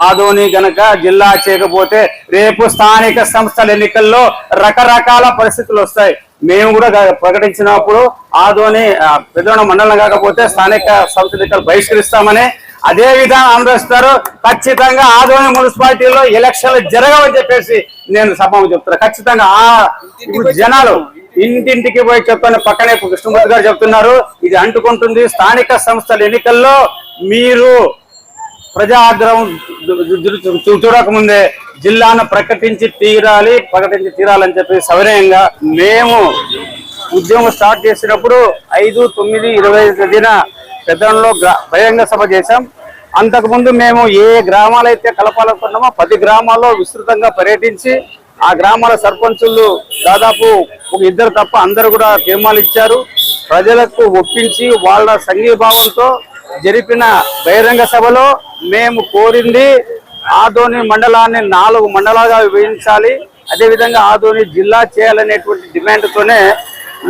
ఆదోని గనక జిల్లా చేయకపోతే రేపు స్థానిక సంస్థల ఎన్నికల్లో రకరకాల పరిస్థితులు వస్తాయి. మేము కూడా ప్రకటించినప్పుడు ఆదోని ఆ, పెద్దోణ మండలం కాకపోతే స్థానిక సంస్థ ఎన్నికలు బహిష్కరిస్తామని అదే విధానం అందరిస్తారు ఖచ్చితంగా ఆదోని మున్సిపాలిటీలో ఎలక్షన్లు జరగవని చెప్పేసి నేను సభకు చెప్తున్నా. ఖచ్చితంగా ఆ జనాలు ఇంటింటికి పోయి చెప్తాను పక్కనే కృష్ణమూర్తి గారు చెప్తున్నారు. ఇది అంటుకుంటుంది. స్థానిక సంస్థల ఎన్నికల్లో మీరు ప్రజా ఆగ్రహం చూడకముందే జిల్లాను ప్రకటించి తీరాలి ప్రకటించి తీరాలని చెప్పి సవినయంగా మేము ఉద్యమం స్టార్ట్ చేసినప్పుడు ఐదు తొమ్మిది ఇరవై తేదీన పెద్దలో బహిరంగ సభ చేశాం. అంతకుముందు మేము ఏ గ్రామాలైతే కలపాలనుకున్నామో పది గ్రామాల్లో విస్తృతంగా పర్యటించి ఆ గ్రామాల సర్పంచులు దాదాపు ఒక ఇద్దరు తప్ప అందరూ కూడా తీర్మానాలు ఇచ్చారు. ప్రజలకు ఒప్పించి వాళ్ళ సంఘీభావంతో జరిపిన బహిరంగ సభలో మేము కోరింది ఆదోని మండలాన్ని నాలుగు మండలాలుగా విభజించాలి. అదేవిధంగా ఆదోని జిల్లా చేయాలనేటువంటి డిమాండ్తోనే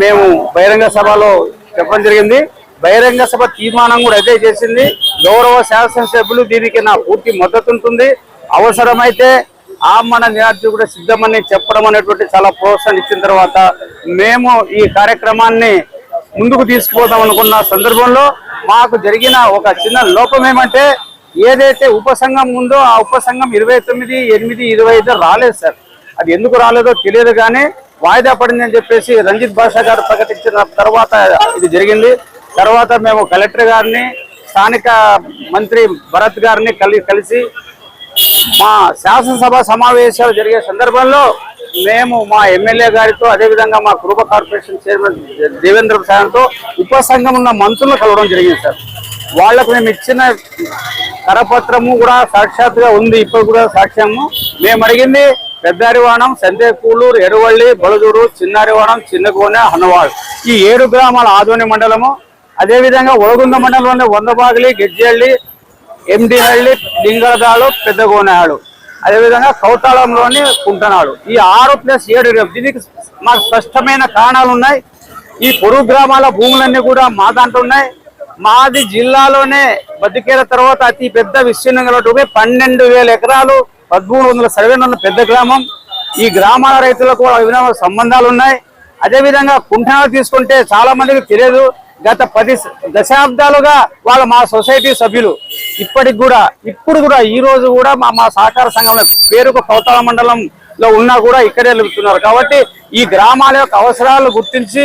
మేము బహిరంగ సభలో చెప్పడం జరిగింది. బహిరంగ సభ తీర్మానం కూడా అదే చేసింది. గౌరవ శాసనసభ్యులు దీనికి నా పూర్తి మద్దతు ఉంటుంది. అవసరమైతే ఆ మన నిరాధ్య కూడా సిద్ధమని చెప్పడం అనేటువంటి చాలా ప్రోత్సాహం ఇచ్చిన తర్వాత మేము ఈ కార్యక్రమాన్ని ముందుకు తీసుకుపోదాం అనుకున్న సందర్భంలో మాకు జరిగిన ఒక చిన్న లోపం ఏమంటే ఏదైతే ఉపసంఘం ఉందో ఆ ఉపసంఘం ఇరవై తొమ్మిది ఎనిమిది ఇరవై ఐదు రాలేదు సార్. అది ఎందుకు రాలేదో తెలియదు కానీ వాయిదా పడింది అని చెప్పేసి రంజిత్ భాషా గారు ప్రకటించిన తర్వాత ఇది జరిగింది. తర్వాత మేము కలెక్టర్ గారిని స్థానిక మంత్రి భరత్ గారిని కలిసి మా శాసనసభ సమావేశాలు జరిగే సందర్భంలో మేము మా ఎమ్మెల్యే గారితో అదేవిధంగా మా కృప కార్పొరేషన్ చైర్మన్ దేవేంద్ర ప్రసాద్తో ఉపసంఘం ఉన్న మంత్రులు కలవడం జరిగింది సార్. వాళ్ళకు మేము ఇచ్చిన కరపత్రము కూడా సాక్షాత్గా ఉంది ఇప్పుడు కూడా సాక్ష్యము. మేము అడిగింది పెద్దారివాణం సందేపూలూరు ఎరువల్లి బొలదూరు చిన్నారివాణం చిన్నకోనె హనువాడు ఈ ఏడు గ్రామాల ఆధ్వని మండలము. అదేవిధంగా ఒడగుంద మండలంలోని వందబాగిలి గిజ్జల్లి ఎండిహళ్ళి డింగళదాడు పెద్దగోనెహాడు అదేవిధంగా కౌతాళంలోని కుంటనాడు. ఈ ఆరు ప్లస్ ఏడు దీనికి మాకు స్పష్టమైన కారణాలు ఉన్నాయి ఈ పొరుగు గ్రామాల భూములన్నీ కూడా మా దాంట్లో ఉన్నాయి. మాది జిల్లాలోనే బతికేల తర్వాత అతి పెద్ద విస్తీర్ణం గలటువంటి పన్నెండు వేల ఎకరాలు పదమూడు వందల సర్వే ఉన్న పెద్ద గ్రామం. ఈ గ్రామాల రైతులకు అభినవ సంబంధాలు ఉన్నాయి. అదేవిధంగా కుంఠనాలు తీసుకుంటే చాలా మందికి తెలియదు. గత పది దశాబ్దాలుగా వాళ్ళ మా సొసైటీ సభ్యులు. ఇప్పటికి కూడా ఇప్పుడు కూడా ఈ రోజు కూడా మా మా సహకార సంఘంలో పేరుకు కౌతాల మండలంలో ఉన్నా కూడా ఇక్కడే వెళ్తున్నారు కాబట్టి ఈ గ్రామాల యొక్క అవసరాలు గుర్తించి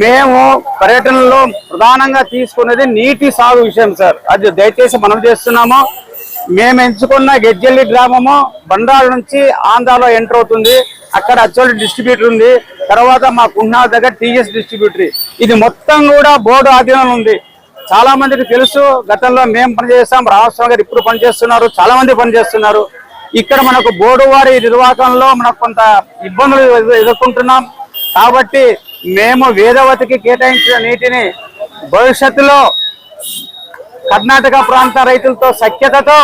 మేము పర్యటనలో ప్రధానంగా తీసుకున్నది నీటి సాగు విషయం సార్. అది దయచేసి మనం చేస్తున్నాము. మేము ఎంచుకున్న గెజ్జల్లి గ్రామము బండాల నుంచి ఆంధ్రాలో ఎంటర్ అవుతుంది. అక్కడ అచ్చోలి డిస్ట్రిబ్యూటర్ ఉంది. తర్వాత మా కున్నా దగ్గర టీఎస్ డిస్ట్రిబ్యూటరీ. ఇది మొత్తం కూడా బోర్డు ఆధీనంలో ఉంది. చాలా మందికి తెలుసు గతంలో మేము పనిచేస్తాం రామస్వామి గారు ఇప్పుడు పనిచేస్తున్నారు చాలా మంది పనిచేస్తున్నారు. ఇక్కడ మనకు బోర్డు వారి నిర్వాహకంలో మనకు కొంత ఇబ్బందులు ఎదుర్కొంటున్నాం. కాబట్టి మేము వేదవతికి కేటాయించిన నీటిని భవిష్యత్తులో కర్ణాటక ప్రాంత రైతులతో సఖ్యతతో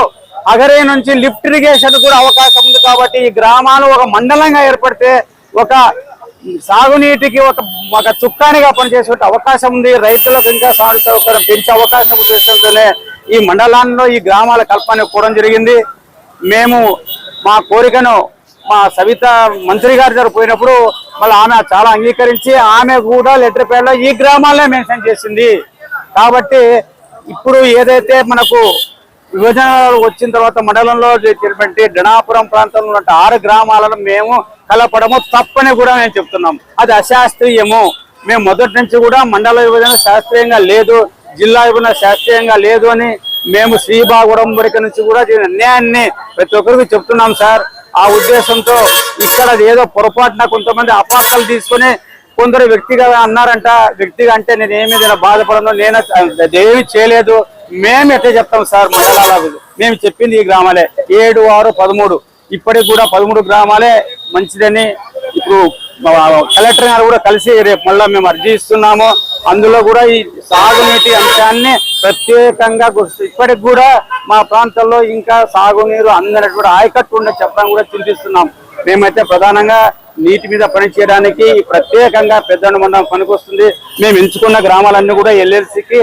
అగరే నుంచి లిఫ్ట్ ఇరిగేషన్ కూడా అవకాశం ఉంది కాబట్టి ఈ గ్రామాలు ఒక మండలంగా ఏర్పడితే ఒక సాగునీటికి ఒక ఒక చుక్కానిగా పనిచేసే అవకాశం ఉంది. రైతులకు ఇంకా సాగు సౌకర్యం పెంచే అవకాశం ఉద్దేశంతోనే ఈ మండలాల్లో ఈ గ్రామాల కల్పన కూడా జరిగింది. మేము మా కోరికను మా సవిత మంత్రి గారి దగ్గర పోయినప్పుడు మళ్ళీ ఆమె చాలా అంగీకరించి ఆమె కూడా లెటర్ పేర్లో ఈ గ్రామాలనే మెన్షన్ చేసింది. కాబట్టి ఇప్పుడు ఏదైతే మనకు విభజన వచ్చిన తర్వాత మండలంలో జరిగినటువంటి గణాపురం ప్రాంతంలో ఉన్న ఆరు గ్రామాలను మేము కలపడము తప్పని కూడా మేము చెప్తున్నాం. అది అశాస్త్రీయము. మేము మొదటి నుంచి కూడా మండల విభజన శాస్త్రీయంగా లేదు జిల్లా విభజన శాస్త్రీయంగా లేదు అని మేము శ్రీబాగుడం వరకు నుంచి కూడా అన్యాయాన్ని ప్రతి ఒక్కరికి చెప్తున్నాం సార్. ఆ ఉద్దేశంతో ఇక్కడ ఏదో పొరపాటున కొంతమంది అపార్థాలు తీసుకొని కొందరు వ్యక్తిగా అన్నారంట. వ్యక్తిగా అంటే నేను ఏమి బాధపడను నేను ఏమి చేయలేదు. మేము ఎట్లా చెప్తాం సార్? మండలాలకు మేము చెప్పింది ఈ గ్రామాలే. ఏడు ఆరు పదమూడు. ఇప్పటికి కూడా పదమూడు గ్రామాలే మంచిదని ఇప్పుడు కలెక్టర్ గారు కూడా కలిసి రేపు మళ్ళీ మేము అర్జీ ఇస్తున్నాము. అందులో కూడా ఈ సాగునీటి అంశాన్ని ప్రత్యేకంగా ఇప్పటికి కూడా మా ప్రాంతంలో ఇంకా సాగునీరు అందినటువంటి ఆయకట్టు ఉండే చెప్పడం కూడా చింతిస్తున్నాం. మేమైతే ప్రధానంగా నీటి మీద పని చేయడానికి ప్రత్యేకంగా పెద్దన్న మండలం పనికొస్తుంది. మేము ఎంచుకున్న గ్రామాలన్నీ కూడా ఎల్ఎల్సికి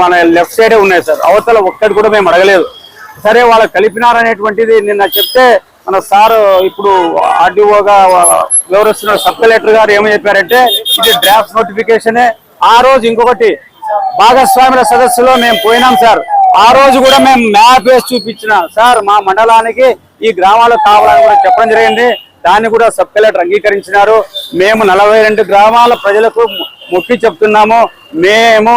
మన లెఫ్ట్ సైడే ఉన్నాయి సార్. అవతల ఒక్కటి కూడా మేము అడగలేదు. సరే వాళ్ళు కలిపినారనేటువంటిది నిన్న చెప్తే మన సార్ ఇప్పుడు ఆర్డీఓగా వివరిస్తున్న సబ్ కలెక్టర్ గారు ఏమని చెప్పారంటే ఇది డ్రాఫ్ట్ నోటిఫికేషనే ఆ రోజు ఇంకొకటి భాగస్వాముల సదస్సులో మేము పోయినాం సార్. ఆ రోజు కూడా మేము మ్యాప్ వేసి చూపించిన సార్ మా మండలానికి ఈ గ్రామాలు కావాలని కూడా చెప్పడం జరిగింది. దాన్ని కూడా సబ్ కలెక్టర్ అంగీకరించినారు. మేము నలభై రెండు గ్రామాల ప్రజలకు మొక్కి చెప్తున్నాము. మేము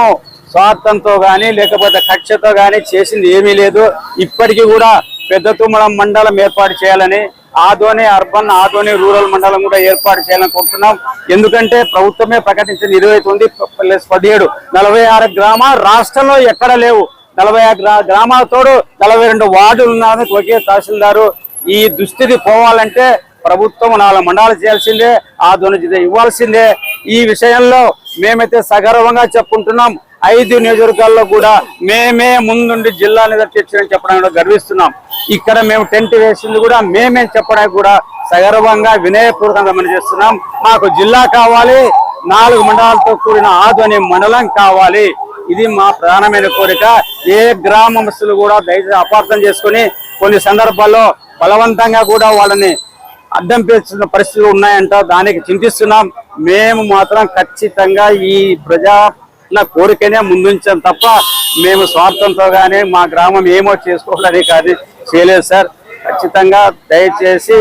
స్వార్థంతో కానీ లేకపోతే కక్షతో కానీ చేసింది ఏమీ లేదు. ఇప్పటికీ కూడా పెద్ద తుమ్మడం మండలం ఏర్పాటు చేయాలని ఆదోని అర్బన్ ఆదోని రూరల్ మండలం కూడా ఏర్పాటు చేయాలని కోరుతున్నాం. ఎందుకంటే ప్రభుత్వమే ప్రకటించిన ఇరవై తొమ్మిది ప్లస్ పదిహేడు. నలభై ఆరు గ్రామాలు రాష్ట్రంలో ఎక్కడ లేవు. నలభై ఆరు గ్రామాలతోడు నలభై రెండు వార్డులు ఉన్నారని ఒకే తహసీల్దారు ఈ దుస్థితి పోవాలంటే ప్రభుత్వం నాలుగు మండలాలు చేయాల్సిందే ఆదోని జిల్లా ఇవ్వాల్సిందే. ఈ విషయంలో మేమైతే సగర్వంగా చెప్పుకుంటున్నాం. ఐదు నియోజకవర్గాల్లో కూడా మేమే ముందుండి జిల్లా తెచ్చని చెప్పడానికి చెప్పడం గర్విస్తున్నాం. ఇక్కడ మేము టెంట్ వేసింది కూడా మేమే చెప్పడానికి కూడా సగర్వంగా వినయపూర్వకంగా మనం చేస్తున్నాం. మాకు జిల్లా కావాలి నాలుగు మండలాలతో కూడిన ఆదోని మండలం కావాలి. ఇది మా ప్రధానమైన కోరిక. ఏ గ్రామస్తులు కూడా దయచేసి అపార్థం చేసుకుని కొన్ని సందర్భాల్లో బలవంతంగా కూడా వాళ్ళని అడ్డం పేర్చిన పరిస్థితులు ఉన్నాయంట. దానికి చింతిస్తున్నాం. మేము మాత్రం ఖచ్చితంగా ఈ ప్రజా కోరికనే ముందుంచాం తప్ప మేము స్వార్థంతో కానీ మా గ్రామం ఏమో చేసుకోవాలని కాదు చేయలేదు సార్. ఖచ్చితంగా దయచేసి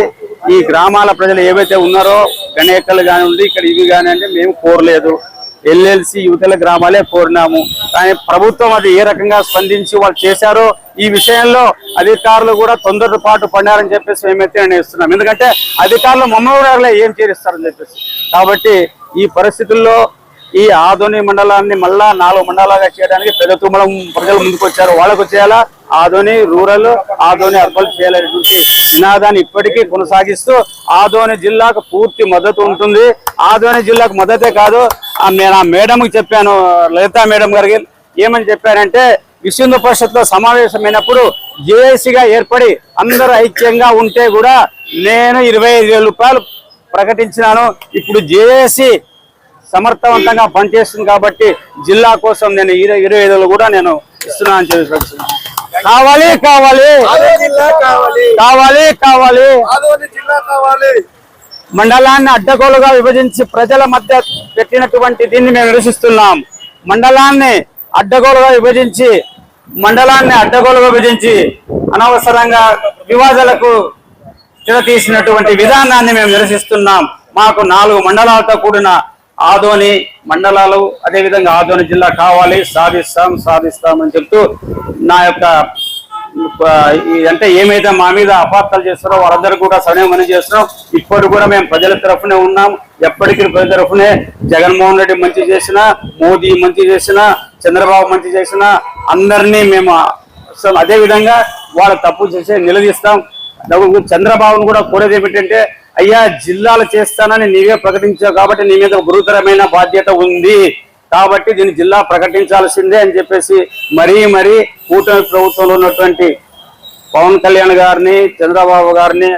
ఈ గ్రామాల ప్రజలు ఏవైతే ఉన్నారో గణేకలు కానివ్వండి ఇక్కడ ఇవి కానివ్వండి మేము కోరలేదు. ఎల్ఎల్సి యువతల గ్రామాలే కోరినాము. కానీ ప్రభుత్వం అది ఏ రకంగా స్పందించి వాళ్ళు చేశారో ఈ విషయంలో అధికారులు కూడా తొందరపాటు పడినారని చెప్పేసి మేమైతే నిర్ణయిస్తున్నాం. ఎందుకంటే అధికారులు మమ్మల్ని ఏం చేరిస్తారని చెప్పేసి. కాబట్టి ఈ పరిస్థితుల్లో ఈ ఆధుని మండలాన్ని మళ్ళా నాలుగు మండలాలుగా చేయడానికి పెద్ద తుమ్మలం ప్రజలు ముందుకు వచ్చారు. వాళ్ళకు చేయాలా ఆధోని రూరల్ ఆధోని అర్బన్ చేయాలనేటువంటి నినాదాన్ని ఇప్పటికీ కొనసాగిస్తూ ఆధోని జిల్లాకు పూర్తి మద్దతు ఉంటుంది. ఆధోని జిల్లాకు మద్దతే కాదు నేను ఆ మేడంకి చెప్పాను లలితా మేడం గారికి ఏమని చెప్పారంటే విశ్వ పరిషత్లో సమావేశమైనప్పుడు జేఏసీగా ఏర్పడి అందరూ ఐక్యంగా ఉంటే కూడా నేను ఇరవై ఐదు వేల రూపాయలు ప్రకటించినాను. ఇప్పుడు జేఏసీ సమర్థవంతంగా పనిచేస్తుంది కాబట్టి జిల్లా కోసం నేను ఇరవై ఇరవై ఐదులో కూడా నేను ఇస్తున్నాను అని చెప్పి. కావాలి కావాలి. కావాలి. కావాలి మండలాన్ని అడ్డగోలుగా విభజించి ప్రజల మధ్య పెట్టినటువంటి దీన్ని మేము నిరసిస్తున్నాం. మండలాన్ని అడ్డగోలుగా విభజించి మండలాన్ని అడ్డగోలుగా విభజించి అనవసరంగా వివాదాలకు తీసినటువంటి విధానాన్ని మేము నిరసిస్తున్నాం. మాకు నాలుగు మండలాలతో కూడిన ఆదోని మండలాలు అదేవిధంగా ఆదోని జిల్లా కావాలి సాధిస్తాం సాధిస్తాం అని చెప్తూ నా యొక్క అంటే ఏమైతే మా మీద అపార్థాలు చేస్తారో వాళ్ళందరూ కూడా సమయం మనం చేస్తున్నాం. ఇప్పుడు కూడా మేము ప్రజల తరఫునే ఉన్నాం. ఎప్పటికీ ప్రజల తరఫునే జగన్మోహన్ రెడ్డి మంచి చేసినా మోదీ మంచి చేసినా చంద్రబాబు మంచి చేసినా అందరినీ మేము అసలు అదేవిధంగా వాళ్ళ తప్పు చేసి నిలదీస్తాం. చంద్రబాబును కూడా కోరేది ఏమిటంటే అయ్యా జిల్లాలు చేస్తానని నీవే ప్రకటించావు కాబట్టి నీ మీద గురుతరమైన బాధ్యత ఉంది. కాబట్టి దీన్ని జిల్లా ప్రకటించాల్సిందే అని చెప్పేసి మరీ మరీ కూటమి ప్రభుత్వంలో ఉన్నటువంటి పవన్ కళ్యాణ్ గారిని చంద్రబాబు గారిని